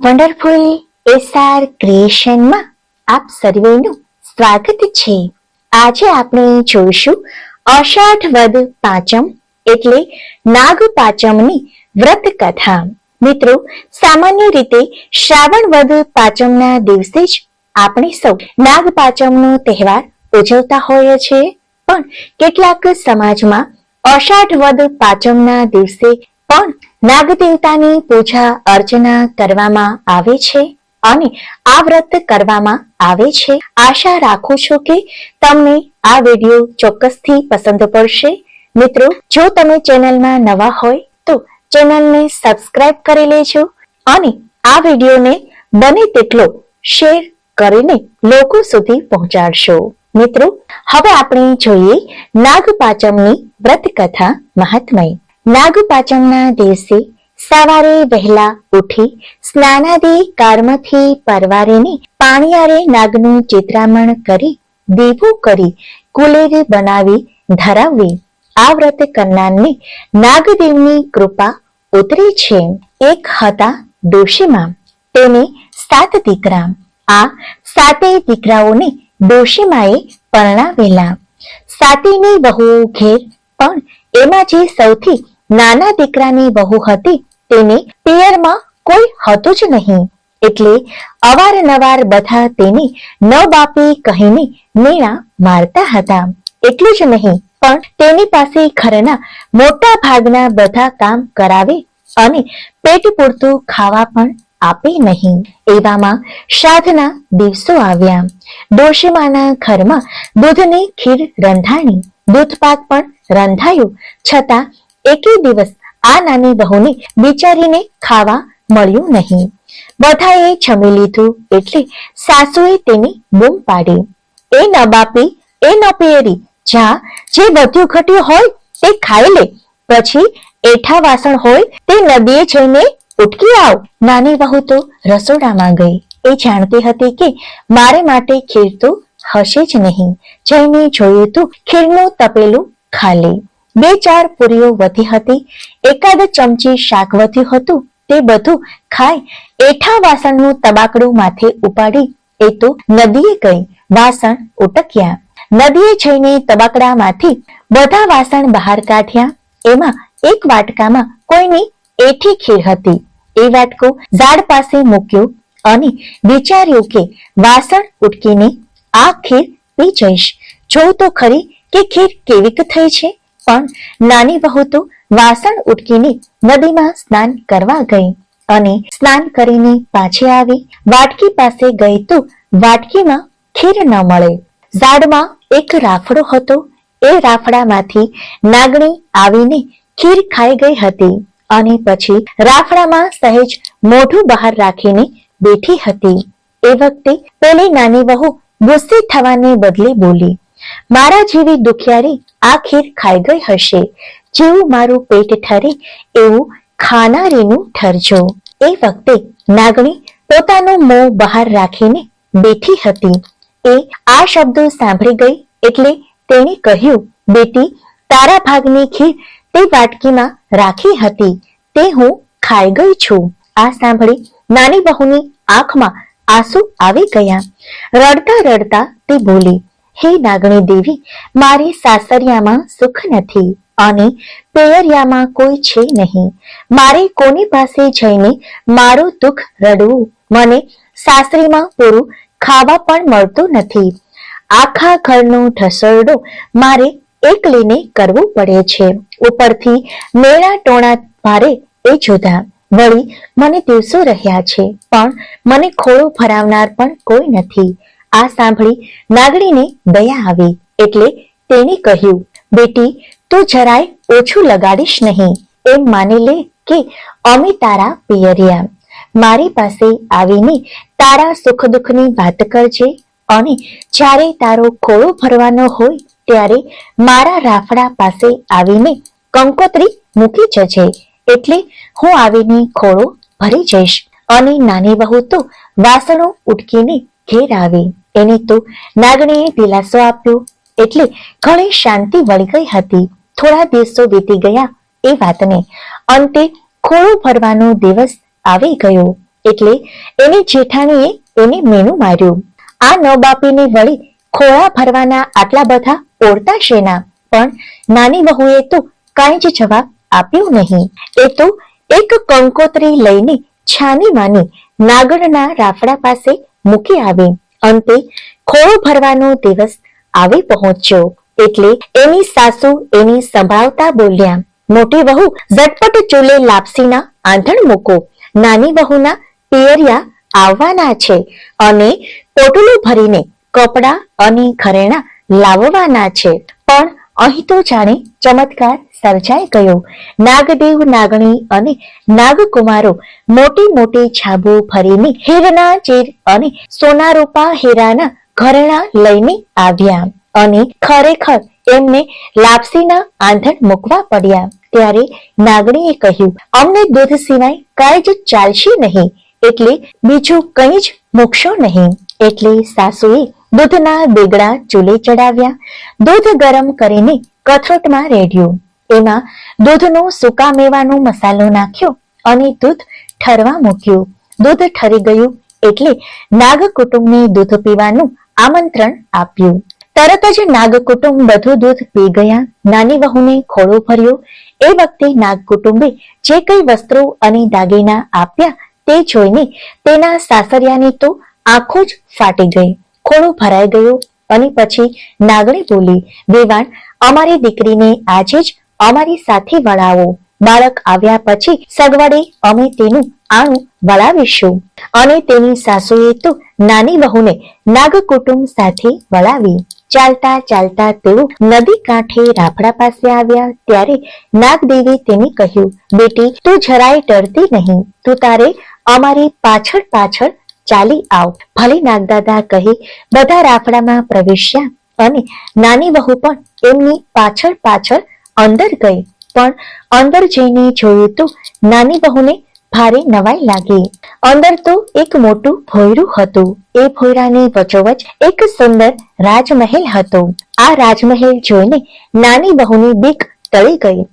Wonderful SR ક્રિએશનમાં આપ સર્વેનું સ્વાગત છે. આજે આપણે જોઈશું અષાઢ વદ પાંચમ એટલે નાગ પાંચમની વ્રત કથા. મિત્રો, સામાન્ય રીતે શ્રાવણ વદ પાંચમના દિવસે જ આપણે સૌ નાગ પાંચમનો તહેવાર ઉજવતા હોઈએ છીએ. પણ કેટલાક સમાજમાં અષાઢ વદ પાંચમના દિવસે પણ નાગ દેવતાની પૂજા અર્ચના કરવામાં આવે છે અને આ વ્રત કરવામાં આવે છે. આશા રાખું છું કે તમને આ વીડિયો ચોક્કસથી પસંદ પડશે. મિત્રો, જો તમે ચેનલમાં નવા હોય તો ચેનલને સબસ્ક્રાઇબ કરી લેજો અને આ વિડીયોને બને તેટલો શેર કરીને લોકો સુધી પહોંચાડશો. મિત્રો, હવે આપણે જોઈએ નાગ પાંચમની વ્રત કથા મહાત્મય. નાગ દિવસે સવારે વહેલા ઉઠી સ્નાનાદિ કર્મથી પરવારીને પાણીયારે નાગનું ચિત્રામણ કરી દીવું કરી કુલેર બનાવી ધરાવવી. આ વ્રત કરનારને નાગદેવની કૃપા ઉતરી છે. એક હતા ડોશીમાં તેને સાત દીકરા. આ સાતેય દીકરાઓને ડોશીમાએ પરણાવેલા. સાતીની બહુ ઘેર પણ એમાં જે સૌથી નાના દીકરાની વહુ હતી. તેને પિયરમાં કોઈ હતું જ નહીં. એટલે અવારનવાર બધા તેને ન બાપી કહીને મેણા મારતા હતા. એટલું જ નહીં, પણ તેની પાસે ઘરના મોટા ભાગના બધા કામ કરાવે અને પેટ પૂરતું ખાવા પણ આપે નહીં. એવામાં શ્રાદ્ધના દિવસો આવ્યા. ડોશીમાના ઘરમાં દૂધની ખીર રંધાણી, દૂધપાક પણ રંધાયું. છતાં એકે દિવસ આ નાની બહુને બિચારીને ખાવા મળ્યું નહીં. બધાએ જમી લીધું એટલે સાસુએ તેની બૂમ પાડી. એ ન બાપી, એ ન પિયરી, જા, જે બધું ઘટ્યું હોય તે ખાઈ લે. પછી એઠા વાસણ હોય તે નદીએ જઈને ઉટકી આવ. નાની વહુ તો રસોડામાં ગઈ. એ જાણતી હતી કે મારે માટે ખીર તો હશે જ નહીં. જઈને જોયું તો ખીરનું તપેલું ખાલી. બે ચાર પૂરીઓ વધી હતી, એકાદ ચમચી શાક વધ્યું હતું, તે બધું ખાઈ એઠા વાસણનું તબાકડું માથે ઉપાડી, એ તો નદીએ ગઈ, વાસણ ઉટક્યા. નદીએ જઈને તબાકડામાંથી બધા વાસણ બહાર કાઢ્યા, એમાં એક વાટકામાં કોઈની એઠી ખીર હતી, એ વાટકો ઝાડ પાસે મૂક્યો અને વિચાર્યું કે વાસણ ઉટકીને આ ખીર પી જઈશ. જોઉં તો ખરી કે ખીર કેવીક થઈ છે? પણ નાની વહુ તો વાસણ ઉટકીને નદીમાં સ્નાન કરવા ગઈ અને સ્નાન કરીને પાછી આવી. વાટકી પાસે ગઈ તો વાટકીમાં ખીર ન મળે. ઝાડમાં એક રાફડો હતો. એ રાફડામાંથી નાગણી આવીને ખીર ખાઈ ગઈ હતી અને પછી રાફડામાં સહેજ મોઢું બહાર રાખીને બેઠી હતી. એ વખતે પેલી નાની વહુ ગુસ્સે થવાને બદલે બોલી મારા જેવી દુખિયારી આ ખીર ખાઈ ગઈ હશે. જેવું મારું પેટ ઠરે એવું ખાનારીનું ઠરજો. એ વખતે નાગણી પોતાનું મોં બહાર રાખીને બેઠી હતી. એ આ શબ્દો સાંભળી ગઈ એટલે તેણે કહ્યું, બેટી, તારા ભાગની ખીર તે વાટકીમાં રાખી હતી. તે હું ખાઈ ગઈ છું. આ સાંભળી નાની બહુની આંખમાં આંસુ આવી ગયા. રડતા રડતા તે બોલી હે નાગણી દેવી, મારી સાસરિયામાં સુખ નથી અને પેયરિયામાં કોઈ છે નહીં. મારે કોની પાસે જઈને મારું દુઃખ રડવું? મને સાસરીમાં પૂરું ખાવા પણ મળતું નથી. આખા ઘરનો ઢસરડો મારે એકલીને કરવું પડે છે. ઉપરથી મેળા ટોણા મારે એ જુદા. વળી મને દિવસો રહ્યા છે, પણ મને ખોળું ભરાવનાર પણ કોઈ નથી. આ સાંભળી નાગણીને દયા આવી એટલે તેણે કહ્યું, બેટી, તું જરાય ઓછું લગાડીશ નહીં. એમ માની લે કે અમે તારા પિયરિયા. મારી પાસે આવીને તારા સુખ દુઃખની વાત કરજે અને જ્યારે તારો ખોળો ભરવાનો હોય ત્યારે મારા રાફડા પાસે આવીને કંકોત્રી મૂકી જજે એટલે હું આવીને ખોળો ભરી જઈશ. અને નાની બહુ તો વાસણો ઉટકીને ઘેર આવી. એને તો નાગણીએ દિલાસો આપ્યો. એટલે ઘણી શાંતિ વળી ગઈ હતી. થોડા દિવસો વીતી ગયા એ વાતને. અંતે ખોળો ભરવાનો દિવસ આવી ગયો. એટલે એની જેઠાણીએ એને મેનું માર્યું. આ ન બાપીને વળી ખોળા ભરવાના આટલા બધા ઓળતા શેના? પણ નાની વહુએ તો કાંઈ જ જવાબ આપ્યો નહીં. એ તો એક કંકોત્રી લઈને છાની માની નાગણના રાફડા પાસે મૂકી આવી. અંતે ખોળો ભરવાનો દિવસ આવી પહોંચ્યો એટલે એની સાસુ એની સંભાળતા બોલ્યા, મોટી વહુ, ઝટપટ ચૂલે લાપસીના આંધણ મૂકો. નાની વહુના પિયરિયા આવવાના છે અને પોટલું ભરીને કપડા અને ઘરેણા લાવવાના છે. પણ અહીં તો જાણે ચમત્કાર સર્જાઈ ગયો. નાગદેવ નાગણી અને નાગકુમારો મોટી મોટી છાબુ ફરીને હીરના ચીર અને સોનારૂપા હીરાના ઘરેણા લઈને આવ્યા અને ખરેખર એમને લાપસીના આંધણ મૂકવા પડ્યા. ત્યારે નાગણીએ કહ્યું, અમને દૂધ સિવાય કાંઈ જ ચાલશે નહીં. એટલે બીજું કંઈ જ મૂકશો નહીં. એટલે સાસુએ દૂધના બેગડા ચૂલે ચડાવ્યા. દૂધ ગરમ કરીને કથરોટમાં રેડ્યું. એમાં દૂધનો સૂકા મેવાનો મસાલો નાખ્યો અને દૂધ ઠરવા મૂક્યું. દૂધ ઠરી ગયું એટલે નાગ કુટુંબને દૂધ પીવાનું આમંત્રણ આપ્યું. તરત જ નાગ કુટુંબ બધું દૂધ પી ગયા. નાની વહુને ખોળો ભર્યો. એ વખતે નાગ કુટુંબે જે કઈ વસ્ત્રો અને દાગીના આપ્યા તે જોઈને તેના સાસરિયાની તો આંખો જ ફાટી ગઈ. ખોળો ભરાઈ ગયો અને પછી નાગણી બોલી, વેવાણ, અમારી દીકરીને આજે જ અમારી સાથે વળાવો. બાળક આવ્યા પછી સગવડે અમે તેનું આણું વળાવીશું. અને તેની સાસુએ તો નાની વહુને નાગ કુટુંબ સાથે વળાવી. ચાલતા ચાલતા તેઓ નદી કાંઠે રાફડા પાસે આવ્યા. ત્યારે નાગદેવી તેને કહ્યું, બેટી, તું જરાય ડરતી નહીં. તું તારે અમારી પાછળ પાછળ ચાલી આવ. ભલે નાગદાદા કહી, બધા રાફડામાં પ્રવેશ્યા અને નાની વહુ પણ એમની પાછળ પાછળ અંદર ગઈ. પણ અંદર જઈને જોયું તો નાની બહુને ભારે નવાઈ લાગી. અંદર તો એક મોટું ભોયરું હતું. એ ભોયરાની વચોવચ એક સુંદર રાજમહેલ હતો. આ રાજમહેલ જોઈને નાની બહુની બીક તળી ગઈ.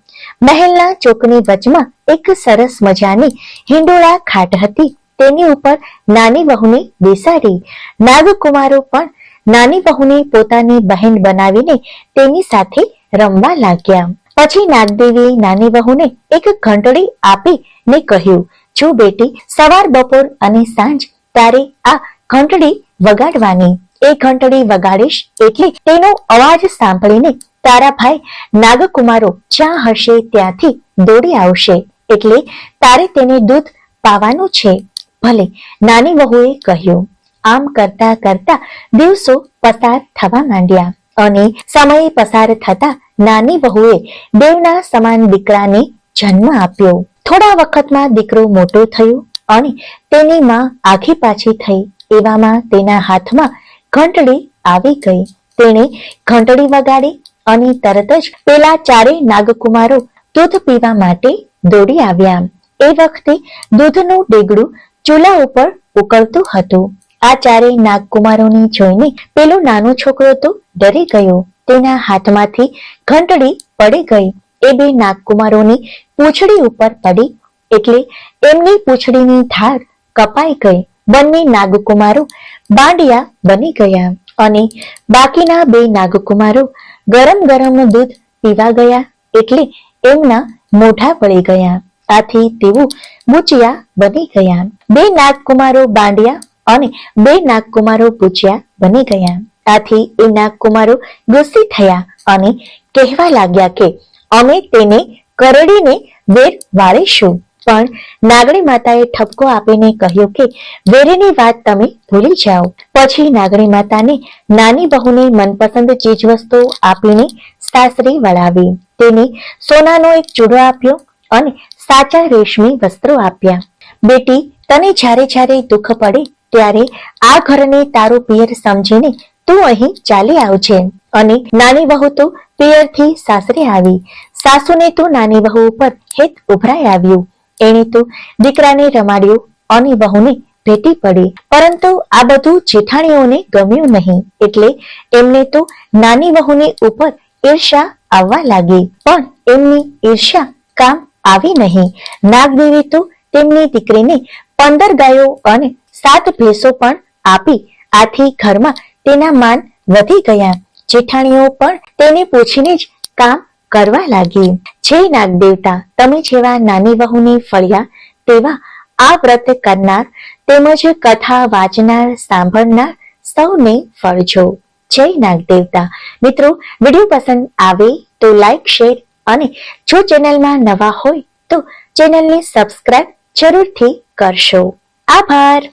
મહેલના ચોકની વચમાં એક સરસ મજાની હિંડોળા ખાટ હતી. તેની ઉપર નાની બહુને બેસાડી. નાગકુમારો પણ નાની બહુને પોતાની બહેન બનાવીને તેની સાથે રમવા લાગ્યા. પછી નાગદેવીએ નાની વહુને એક ઘંટડી આપી ને કહ્યું, જો બેટી, સવાર બપોર અને સાંજ તારે આ ઘંટડી વગાડવાની. એ ઘંટડી વગાડીશ એટલે તેનો અવાજ સાંભળીને તારા ભાઈ નાગકુમારો જ્યાં હશે ત્યાંથી દોડી આવશે. એટલે તારે તેને દૂધ પાવાનું છે. ભલે નાની વહુએ કહ્યું. આમ કરતા કરતા દિવસો પસાર થવા માંડ્યા. અને સમય પસાર થતા નાની વહુએ દેવના સમાન દીકરાને જન્મ આપ્યો. થોડા વખતમાં દીકરો મોટો થયો અને તેની માં આખી પાછી થઈ. એવામાં તેના હાથમાં ઘંટડી આવી ગઈ. તેણે ઘંટડી વગાડી અને તરત જ પેલા ચારે નાગકુમારો દૂધ પીવા માટે દોડી આવ્યા. એ વખતે દૂધનું ડેગડું ચૂલા ઉપર ઉકળતું હતું. આ ચારેય નાગકુમારોને જોઈને પેલો નાનો છોકરો તો ડરી ગયો. તેના હાથમાંથી ઘંટડી પડી ગઈ. એ બે નાગકુમારોની પૂંછડી ઉપર પડી. એટલે એમની પૂંછડીની ધાર કપાઈ ગઈ. બંને નાગકુમારો બાંડિયા બની ગયા અને બાકીના બે નાગકુમારો ગરમ ગરમ દૂધ પીવા ગયા એટલે એમના મોઢા પડી ગયા. આથી તેઓ બુચિયા બની ગયા. બે નાગકુમારો બાંડિયા અને બે નાગકુમારો બુચિયા બની ગયા. આથી એ નાગકુમારો ગુસ્સે થયા અને કહેવા લાગ્યા કે, અમે તેને કરડીને વેર વાળીશું. પણ નાગણી માતાએ ઠપકો આપીને કહ્યું કે, વેરીની વાત તમે ભૂલી જાઓ. પછી નાગણી માતાને નાની બહુને મનપસંદ ચીજવસ્તુઓ આપીને સાસરી વળાવી. તેને સોનાનો એક ચૂડો આપ્યો અને સાચા રેશમી વસ્ત્રો આપ્યા. બેટી, તને જ્યારે જ્યારે દુઃખ પડે ત્યારે આ ઘરને તારું પિયર સમજીને તું અહીં ચાલી આવજે અને નાની વહુ તો પિયરથી સાસરે આવી. સાસુને તો નાની વહુ ઉપર હેત ઉભરાઈ આવ્યું. એણે તો દીકરાને રમાડ્યો, અને વહુને ભેટી પડી. પરંતુ આ બધું જેઠાણીઓને ગમ્યું નહીં. એટલે એમને તો નાની વહુની ઉપર ઈર્ષા આવવા લાગી. પણ એમની ઈર્ષા કામ આવી નહીં. નાગદેવી તો તેમની દીકરીને પંદર ગાયો અને સાત ભેંસો પણ આપી આથી ઘરમાં તેના માન વધી ગયા. જેઠાણીઓ પણ તેને પૂછીને જ કામ કરવા લાગી. જે નાગ દેવતા, તમે જેવા નાની વહુને ફળ્યા, તેવા આ વ્રત કરનાર તેમજ કથા વાંચનાર, સાંભળનાર સૌને ફળજો. જય નાગ દેવતા. મિત્રો, વીડિયો પસંદ આવે તો લાઈક, શેર અને જો ચેનલમાં નવા હોય તો ચેનલને સબસ્ક્રાઇબ જરૂરથી કરશો. આભાર.